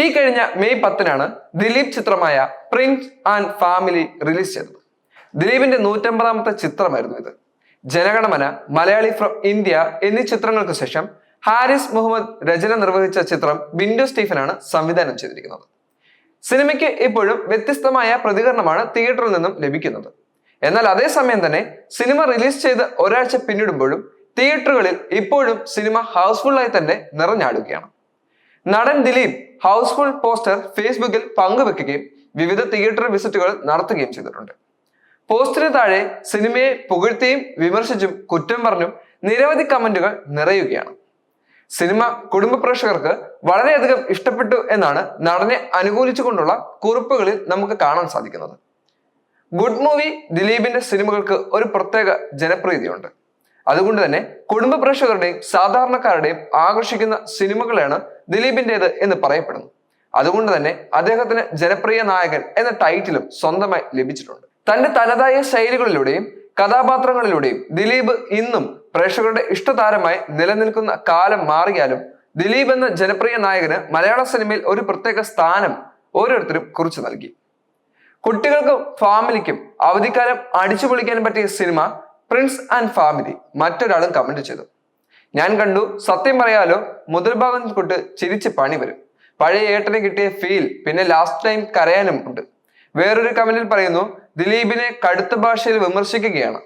ഈ കഴിഞ്ഞ മെയ് പത്തിനാണ് ദിലീപ് ചിത്രമായ പ്രിൻസ് ആൻഡ് ഫാമിലി റിലീസ് ചെയ്തത്. ദിലീപിന്റെ നൂറ്റമ്പതാമത്തെ ചിത്രമായിരുന്നു ഇത്. ജനഗണമന മലയാളി ഫ്രം ഇന്ത്യ എന്നീ ചിത്രങ്ങൾക്ക് ശേഷം ഹാരിസ് മുഹമ്മദ് രചന നിർവഹിച്ച ചിത്രം ബിൻഡു സ്റ്റീഫനാണ് സംവിധാനം ചെയ്തിരിക്കുന്നത്. സിനിമയ്ക്ക് ഇപ്പോഴും വ്യത്യസ്തമായ പ്രതികരണമാണ് തിയേറ്ററിൽ നിന്നും ലഭിക്കുന്നത്. എന്നാൽ അതേസമയം തന്നെ സിനിമ റിലീസ് ചെയ്ത് ഒരാഴ്ച പിന്നിടുമ്പോഴും തിയേറ്ററുകളിൽ ഇപ്പോഴും സിനിമ ഹൗസ്ഫുള്ളായി തന്നെ നിറഞ്ഞാടുകയാണ്. നടൻ ദിലീപ് ഹൗസ്ഫുൾ പോസ്റ്റർ ഫേസ്ബുക്കിൽ പങ്കുവെക്കുകയും വിവിധ തിയേറ്റർ വിസിറ്റുകൾ നടത്തുകയും ചെയ്തിട്ടുണ്ട്. പോസ്റ്റിന് താഴെ സിനിമയെ പുകഴ്ത്തിയും വിമർശിച്ചും കുറ്റം പറഞ്ഞും നിരവധി കമന്റുകൾ നിറയുകയാണ്. സിനിമ കുടുംബ പ്രേക്ഷകർക്ക് വളരെയധികം ഇഷ്ടപ്പെട്ടു എന്നാണ് നടനെ അനുകൂലിച്ചുകൊണ്ടുള്ള കുറിപ്പുകളിൽ നമുക്ക് കാണാൻ സാധിക്കുന്നത്. ഗുഡ് മൂവി ദിലീപിന്റെ സിനിമകൾക്ക് ഒരു പ്രത്യേക ജനപ്രീതിയുണ്ട്. അതുകൊണ്ട് തന്നെ കുടുംബ പ്രേക്ഷകരുടെയും സാധാരണക്കാരുടെയും ആകർഷിക്കുന്ന സിനിമകളാണ് ദിലീപിന്റേത് എന്ന് പറയപ്പെടുന്നു. അതുകൊണ്ട് തന്നെ അദ്ദേഹത്തിന് ജനപ്രിയ നായകൻ എന്ന ടൈറ്റിലും സ്വന്തമായി ലഭിച്ചിട്ടുണ്ട്. തന്റെ തനതായ ശൈലികളിലൂടെയും കഥാപാത്രങ്ങളിലൂടെയും ദിലീപ് ഇന്നും പ്രേക്ഷകരുടെ ഇഷ്ടതാരമായി നിലനിൽക്കുന്ന കാലം മാറിയാലും ദിലീപ് എന്ന ജനപ്രിയ നായകന് മലയാള സിനിമയിൽ ഒരു പ്രത്യേക സ്ഥാനം ഓരോരുത്തരും കുറിച്ചു നൽകി. കുട്ടികൾക്കും ഫാമിലിക്കും അവധിക്കാലം അടിച്ചു പൊളിക്കാൻ പറ്റിയ സിനിമ പ്രിൻസ് ആൻഡ് ഫാമിലി മറ്റൊരാളും കമന്റ് ചെയ്തു. ഞാൻ കണ്ടു. സത്യം പറയാലോ മുതൽ ഭാഗം തൊട്ട് ചിരിച്ച് പണി വരും. പഴയ ഏട്ടന് കിട്ടിയ ഫീൽ പിന്നെ ലാസ്റ്റ് ടൈം കരയാനും ഉണ്ട്. വേറൊരു കമന്റിൽ പറയുന്നു ദിലീപിനെ കടുത്ത ഭാഷയിൽ വിമർശിക്കുകയാണ്.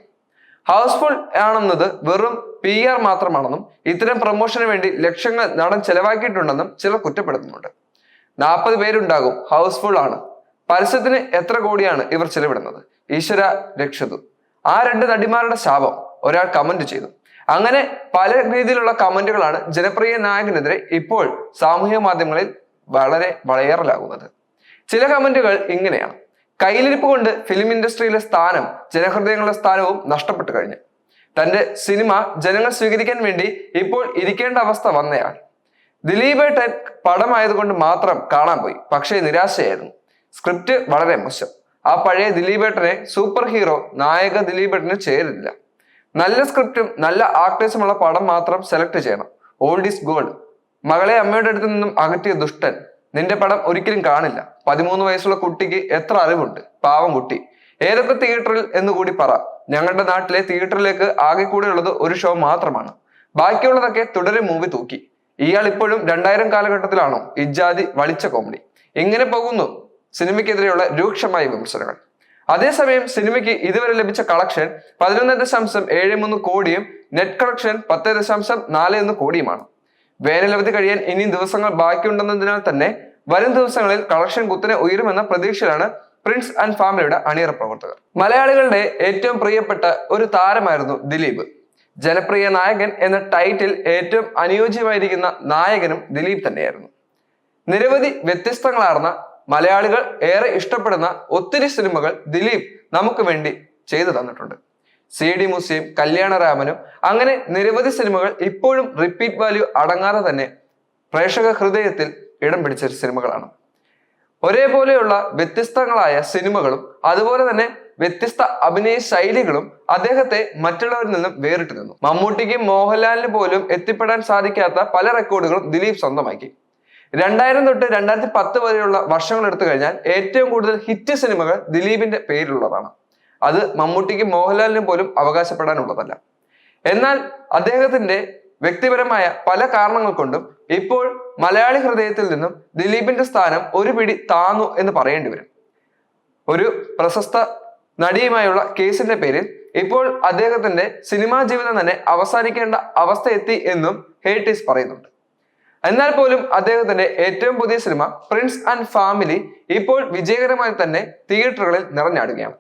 ഹൗസ്ഫുൾ ആണെന്നത് വെറും പി ആർ മാത്രമാണെന്നും ഇത്തരം പ്രൊമോഷന് വേണ്ടി ലക്ഷങ്ങൾ നടൻ ചെലവാക്കിയിട്ടുണ്ടെന്നും ചിലർ കുറ്റപ്പെടുത്തുന്നുണ്ട്. നാൽപ്പത് പേരുണ്ടാകും ഹൗസ്ഫുൾ ആണ്. പരസ്യത്തിന് എത്ര കോടിയാണ് ഇവർ ചെലവിടുന്നത്? ഈശ്വര രക്ഷതു. ആ രണ്ട് നടിമാരുടെ ശാപം ഒരാൾ കമന്റ് ചെയ്തു. അങ്ങനെ പല രീതിയിലുള്ള കമന്റുകളാണ് ജനപ്രിയ നായകനെതിരെ ഇപ്പോൾ സാമൂഹിക മാധ്യമങ്ങളിൽ വളരെ വളയറലാകുന്നത്. ചില കമന്റുകൾ ഇങ്ങനെയാണ്. കയ്യിലിരിപ്പ് കൊണ്ട് ഫിലിം ഇൻഡസ്ട്രിയിലെ സ്ഥാനം ജനഹൃദയങ്ങളുടെ സ്ഥാനവും നഷ്ടപ്പെട്ടു കഴിഞ്ഞു. തന്റെ സിനിമ ജനങ്ങൾ സ്വീകരിക്കാൻ വേണ്ടി ഇപ്പോൾ ഇരിക്കേണ്ട അവസ്ഥ വന്നയാൾ. ദിലീപേട്ടൻ പടമായതുകൊണ്ട് മാത്രം കാണാൻ പോയി പക്ഷേ നിരാശയായിരുന്നു. സ്ക്രിപ്റ്റ് വളരെ മോശം. ആ പഴയ ദിലീപേട്ടനെ സൂപ്പർ ഹീറോ നായക ദിലീപേട്ടന് ചേരില്ല. നല്ല സ്ക്രിപ്റ്റും നല്ല ആക്ടേഴ്സും ഉള്ള പടം മാത്രം സെലക്ട് ചെയ്യണം. ഓൾഡ് ഈസ് ഗോൾഡ് മകളെ അമ്മയുടെ അടുത്ത് നിന്നും അകറ്റിയ ദുഷ്ടൻ. നിന്റെ പടം ഒരിക്കലും കാണില്ല. പതിമൂന്ന് വയസ്സുള്ള കുട്ടിക്ക് എത്ര അറിവുണ്ട്? പാവം കുട്ടി. ഏതൊക്കെ തിയേറ്ററിൽ എന്ന് കൂടി പറ. ഞങ്ങളുടെ നാട്ടിലെ തിയേറ്ററിലേക്ക് ആകെ കൂടെ ഉള്ളത് ഒരു ഷോ മാത്രമാണ്. ബാക്കിയുള്ളതൊക്കെ തുടരെ മൂവി തൂക്കി. ഇയാൾ ഇപ്പോഴും രണ്ടായിരം കാലഘട്ടത്തിലാണോ ഇജാതി വളിച്ച കോമഡി ഇങ്ങനെ പോകുന്നു? സിനിമയ്ക്കെതിരെയുള്ള രൂക്ഷമായ വിമർശനങ്ങൾ. അതേസമയം സിനിമയ്ക്ക് ഇതുവരെ ലഭിച്ച കളക്ഷൻ പതിനൊന്ന് ദശാംശം ഏഴ് മൂന്ന് കോടിയും നെറ്റ് കളക്ഷൻ പത്ത് ദശാംശം നാല് ഒന്ന് കോടിയുമാണ്. വേനലവധി കഴിയാൻ ഇനിയും ദിവസങ്ങൾ ബാക്കിയുണ്ടെന്നതിനാൽ തന്നെ വരും ദിവസങ്ങളിൽ കളക്ഷൻ കുത്തനെ ഉയരുമെന്ന പ്രതീക്ഷയിലാണ് പ്രിൻസ് ആൻഡ് ഫാമിലിയുടെ അണിയറ പ്രവർത്തകർ. മലയാളികളുടെ ഏറ്റവും പ്രിയപ്പെട്ട ഒരു താരമായിരുന്നു ദിലീപ്. ജനപ്രിയ നായകൻ എന്ന ടൈറ്റിൽ ഏറ്റവും അനുയോജ്യമായിരിക്കുന്ന നായകനും ദിലീപ് തന്നെയായിരുന്നു. നിരവധി വ്യത്യസ്തങ്ങളാർന്ന മലയാളികൾ ഏറെ ഇഷ്ടപ്പെടുന്ന ഒത്തിരി സിനിമകൾ ദിലീപ് നമുക്ക് വേണ്ടി ചെയ്തു തന്നിട്ടുണ്ട്. സി ഡി മുസിയും കല്യാണരാമനും അങ്ങനെ നിരവധി സിനിമകൾ ഇപ്പോഴും റിപ്പീറ്റ് വാല്യൂ അടങ്ങാതെ തന്നെ പ്രേക്ഷക ഹൃദയത്തിൽ ഇടം പിടിച്ച സിനിമകളാണ്. ഒരേപോലെയുള്ള വ്യത്യസ്തങ്ങളായ സിനിമകളും അതുപോലെ തന്നെ വ്യത്യസ്ത അഭിനയ ശൈലികളും അദ്ദേഹത്തെ മറ്റുള്ളവരിൽ നിന്നും വേറിട്ട് നിന്നു. മമ്മൂട്ടിക്കും മോഹൻലാലിന് പോലും എത്തിപ്പെടാൻ സാധിക്കാത്ത പല റെക്കോർഡുകളും ദിലീപ് സ്വന്തമാക്കി. രണ്ടായിരം തൊട്ട് രണ്ടായിരത്തി പത്ത് വരെയുള്ള വർഷങ്ങൾ എടുത്തു കഴിഞ്ഞാൽ ഏറ്റവും കൂടുതൽ ഹിറ്റ് സിനിമകൾ ദിലീപിന്റെ പേരിലുള്ളതാണ്. അത് മമ്മൂട്ടിക്കും മോഹൻലാലിനും പോലും അവകാശപ്പെടാനുള്ളതല്ല. എന്നാൽ അദ്ദേഹത്തിന്റെ വ്യക്തിപരമായ പല കാരണങ്ങൾ കൊണ്ടും ഇപ്പോൾ മലയാളി ഹൃദയത്തിൽ നിന്നും ദിലീപിന്റെ സ്ഥാനം ഒരു പിടി താന്നു എന്ന് പറയേണ്ടി വരും. ഒരു പ്രശസ്ത നടിയുമായുള്ള കേസിന്റെ പേരിൽ ഇപ്പോൾ അദ്ദേഹത്തിന്റെ സിനിമാ ജീവിതം തന്നെ അവസാനിക്കേണ്ട അവസ്ഥ എത്തി എന്നും ഹേട്ടീസ് പറയുന്നുണ്ട്. എന്നാൽ പോലും അദ്ദേഹത്തിന്റെ ഏറ്റവും പുതിയ സിനിമ പ്രിൻസ് ആൻഡ് ഫാമിലി ഇപ്പോൾ വിജയകരമായി തന്നെ തിയേറ്ററുകളിൽ നിറഞ്ഞാടുകയാണ്.